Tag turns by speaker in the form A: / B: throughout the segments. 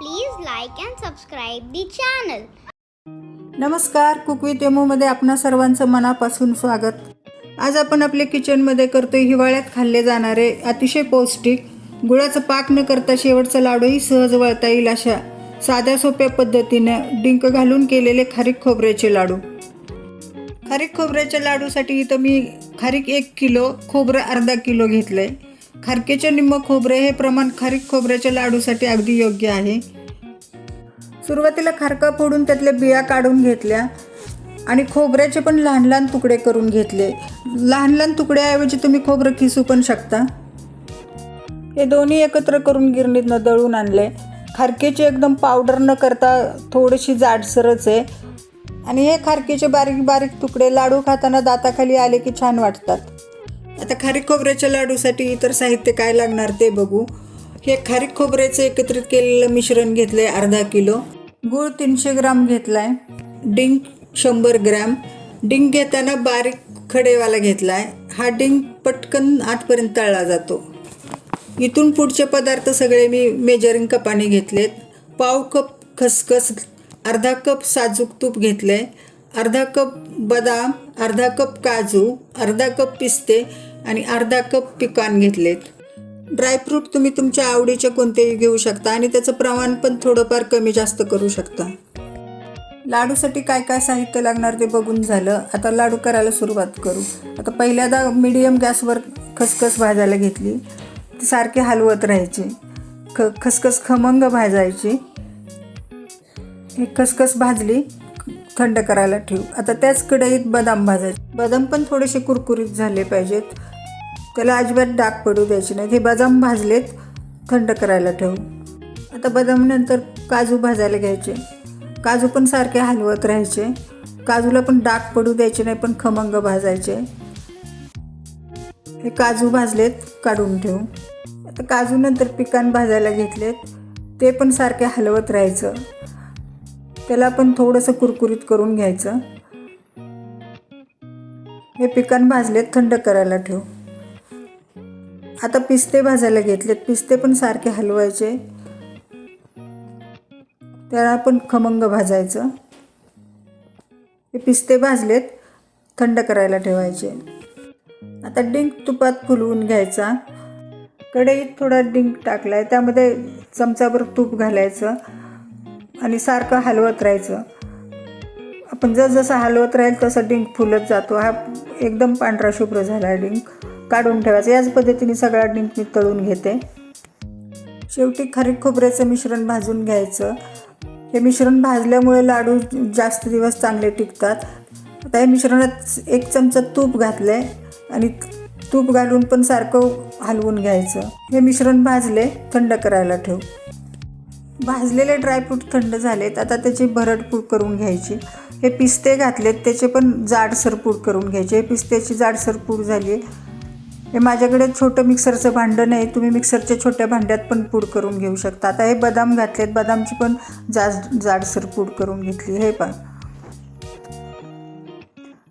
A: Please like and subscribe the channel
B: नमस्कार cook विथमध्ये आपणा सर्वांचं मनापासून स्वागत. आज आपण आपल्या किचनमध्ये करतो हिवाळ्यात खाल्ले जाणारे अतिशय पौष्टिक गुळाचं पाक न करता शेवटचा लाडूही सहज वळता येईल अशा साध्या सोप्या पद्धतीनं डिंक घालून केलेले खारीक खोबऱ्याचे लाडू. खारीक खोबऱ्याच्या लाडूसाठी इथं मी खारीक एक किलो खोबरं अर्धा किलो घेतलं आहे खारकेचे निम्म खोबरे हे प्रमाण खारीक खोबऱ्याच्या लाडूसाठी अगदी योग्य आहे. सुरुवातीला खारका फोडून त्यातल्या बिया काढून घेतल्या आणि खोबऱ्याचे पण लहान लहान तुकडे करून घेतले. लहान लहान तुकड्याऐवजी तुम्ही खोबरं खिसू पण शकता. हे दोन्ही एकत्र करून गिरणीतनं दळून आणले. खारकेचे एकदम पावडर न करता थोडीशी जाडसरच आहे. आणि हे खारकेचे बारीक बारीक तुकडे लाडू खाताना दाताखाली आले की छान वाटतात. आता खारीक खोबऱ्याच्या लाडूसाठी इतर साहित्य काय लागणार ते बघू. हे खारीक खोबऱ्याचं एकत्रित केलेलं मिश्रण घेतलंय अर्धा किलो. गूळ तीनशे ग्राम घेतलाय. डिंक शंभर ग्रॅम. डिंक घेताना बारीक खडेवाला घेतलाय. हा डिंक पटकन आतपर्यंत तळला जातो. इथून पुढचे पदार्थ सगळे मी मेजरिंग कपाने घेतलेत. पाव कप खसखस अर्धा कप साजूक तूप घेतले अर्धा कप बदाम अर्धा कप काजू अर्धा कप पिस्ते आणि अर्धा कप पिकान घेतलेत. ड्रायफ्रूट तुम्ही तुमच्या आवडीचे कोणतेही घेऊ शकता आणि त्याचं प्रमाण पण थोडंफार कमी जास्त करू शकता. लाडूसाठी काय काय साहित्य लागणार ते बघून झालं. आता लाडू करायला सुरुवात करू. आता पहिल्यांदा मिडियम गॅसवर खसखस भाजायला घेतली. ती सारखे हलवत राहायची. ख खसखस खमंग भाजायची. ही खसखस भाजली थंड करायला ठेवू. आता त्याच कढईत बदाम भाजायचे. बदाम पण थोडेसे कुरकुरीत झाले पाहिजेत. त्याला अजिबात डाग पडू द्यायचे नाही हे बदाम भाजलेत थंड करायला ठेवू आता बदामनंतर काजू भाजायला घ्यायचे. काजू पण सारखे हलवत राहायचे. काजूला पण डाग पडू द्यायचे नाही पण खमंग भाजायचे. हे काजू भाजलेत काढून ठेवू आता काजूनंतर पिकान भाजायला घेतलेत. ते पण सारखे हलवत राहायचं. त्याला पण थोडंसं कुरकुरीत करून घ्यायचं. हे पिकान भाजलेत थंड करायला ठेवू आता पिस्ते भाजायला घेतलेत. पिस्ते पण सारखे हलवायचे. त्याला पण खमंग भाजायचं. हे पिस्ते भाजलेत थंड करायला ठेवायचे. आता डिंक तुपात फुलवून घ्यायचा. कढईत थोडा डिंक टाकला आहे त्यामध्ये चमचाभर तूप घालायचं आणि सारखं हलवत राहायचं. आपण जसं हलवत राहील तसं डिंक फुलत जातो. हा एकदम पांढरा शुभ्र झाला डिंक. काढून ठेवायचं. याच पद्धतीने सगळा डिंक मी तळून घेते. शेवटी खारीक खोबऱ्याचं मिश्रण भाजून घ्यायचं. हे मिश्रण भाजल्यामुळे लाडू जास्त दिवस चांगले टिकतात. आता या मिश्रणात एक चमचा तूप घातलं आहे आणि तूप घालून पण सारखं हलवून घ्यायचं. हे मिश्रण भाजले थंड करायला ठेव. भाजलेले ड्रायफ्रूट थंड झालेत. आता त्याची भरडपूड करून घ्यायची. हे पिस्ते घातलेत त्याचे पण जाडसर पूड करून घ्यायचे. हे पिस्त्याची जाडसर पूड झाली आहे हे माझ्याकडे छोटं मिक्सरचं भांडं नाही तुम्ही मिक्सरच्या छोट्या भांड्यात पण पूड करून घेऊ शकता. आता हे बदाम घातलेत बदामची पण जाड जाडसर पूड करून घेतली हे पण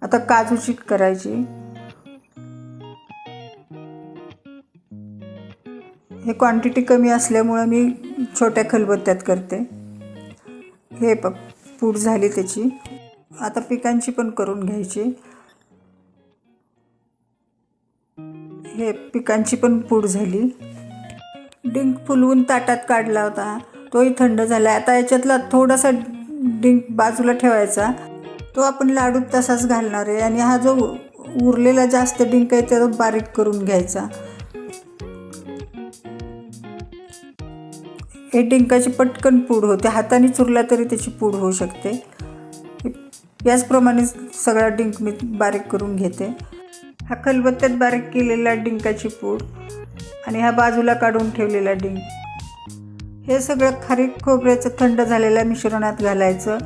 B: आता काजूची करायची. हे क्वांटिटी कमी असल्यामुळं मी छोट्या खलबत्त्यात करते. हे प पूड झाली त्याची. आता पिकांची पण करून घ्यायची. हे पिकांची पण पूड झाली. डिंक फुलवून ताटात काढला होता. तोही थंड झाला आता याच्यातला थोडासा डिंक बाजूला ठेवायचा. तो आपण लाडूत तसाच घालणार आहे आणि हा जो उरलेला जास्त डिंक आहे तो बारीक करून घ्यायचा. हे डिंकाची पटकन पूड होते. हाताने चुरला तरी त्याची पूड होऊ शकते. याचप्रमाणे सगळा डिंक मी बारीक करून घेते. हा खलबत्त्यात बारीक केलेला डिंकाची पूड आणि हा बाजूला काढून ठेवलेला डिंक. हे सगळं खारीक खोबऱ्याचं थंड झालेल्या मिश्रणात घालायचं.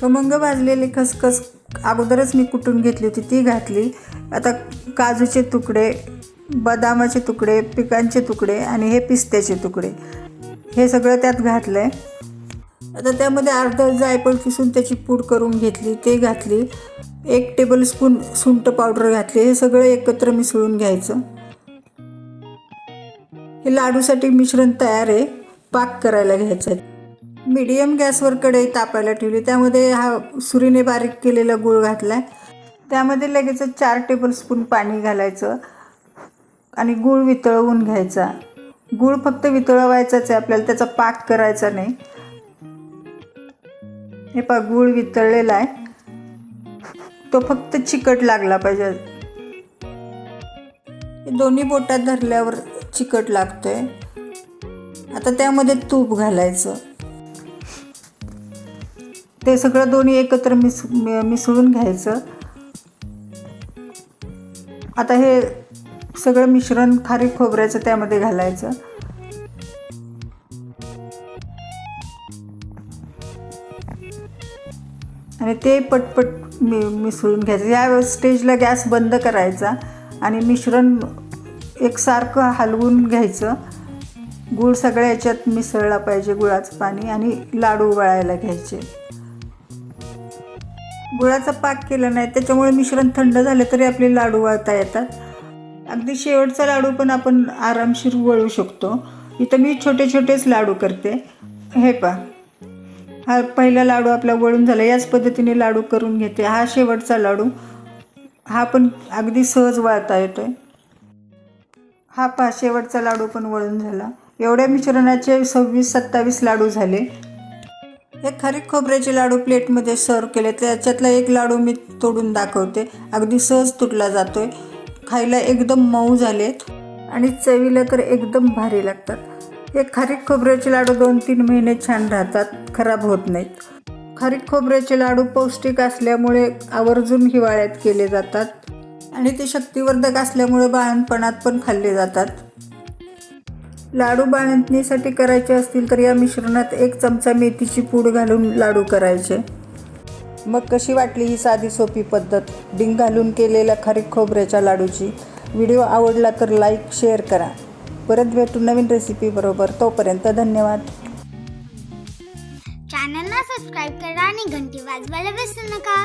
B: खमंग भाजलेली खसखस अगोदरच मी कुटून घेतली होती ती घातली. आता काजूचे तुकडे बदामाचे तुकडे पिकांचे तुकडे आणि हे पिस्त्याचे तुकडे. हे सगळं त्यात घातलं आहे आता त्यामध्ये अर्ध जायफळ किसून त्याची पूड करून घेतली ते घातली. एक टेबलस्पून सुंठ पावडर घातली हे सगळं एकत्र मिसळून घ्यायचं. हे लाडूसाठी मिश्रण तयार आहे पाक करायला घ्यायचं आहे. मीडियम गॅसवर कढई तापायला ठेवली त्यामध्ये हा सुरीने बारीक केलेला गूळ घातला आहे त्यामध्ये लगेच चार टेबलस्पून पाणी घालायचं आणि गूळ वितळवून घ्यायचा. गूळ फक्त वितळवायचाच आहे आपल्याला त्याचा पाक करायचा नाही. हे पा गूळ वितळलेला आहे. तो फक्त चिकट लागला पाहिजे. दोन्ही बोटात धरल्यावर चिकट लागतोय. आता त्यामध्ये तूप घालायचं. ते सगळं दोन्ही एकत्र मिस मिसळून घ्यायचं. आता हे सगळं मिश्रण खारीक खोबऱ्याचं त्यामध्ये घालायचं. आणि ते पटपट मि मिसळून घ्यायचं. या स्टेजला गॅस बंद करायचा आणि मिश्रण एकसारखं हलवून घ्यायचं. गूळ सगळ्या याच्यात मिसळला पाहिजे गुळाचं पाणी आणि लाडू वळायला घ्यायचे. गुळाचा पाक केला नाही त्याच्यामुळे मिश्रण थंड झालं तरी आपले लाडू वळता येतात. अगदी शेवटचा लाडू पण आपण आरामशीर वळू शकतो. इथं मी छोटे छोटेच लाडू करते. हे पा हा पहिला लाडू आपला वळून झाला. याच पद्धतीने लाडू करून घेते. हा शेवटचा लाडू. हा पण अगदी सहज वळता येतोय. हा पहा शेवटचा लाडू पण वळून झाला. एवढ्या मिश्रणाचे सव्वीस सत्तावीस लाडू झाले. हे खारीक खोबऱ्याचे लाडू प्लेटमध्ये सर्व केले. त्याच्यातला एक लाडू मी तोडून दाखवते. अगदी सहज तुटला जातोय. खायला एकदम मऊ झालेत. आणि चवीला तर एकदम भारी लागतात. हे खारीक खोबऱ्याचे लाडू दोन तीन महिने छान राहतात खराब होत नाहीत. खारीक खोबऱ्याचे लाडू पौष्टिक असल्यामुळे आवर्जून हिवाळ्यात केले जातात आणि ते शक्तिवर्धक असल्यामुळे बाळणपणात पण खाल्ले जातात. लाडू बाळंतणीसाठी करायचे असतील तर या मिश्रणात एक चमचा मेथीची पूड घालून लाडू करायचे. मग कशी वाटली ही साधी सोपी पद्धत? डिंग घालून केलेल्या खारीक खोबऱ्याच्या लाडूची. व्हिडिओ आवडला तर लाईक शेअर करा. परत भेटू नवीन रेसिपी बरोबर. तोपर्यंत धन्यवाद.
A: चॅनलला सबस्क्राईब करा आणि घंटी वाजवायला विसरू नका.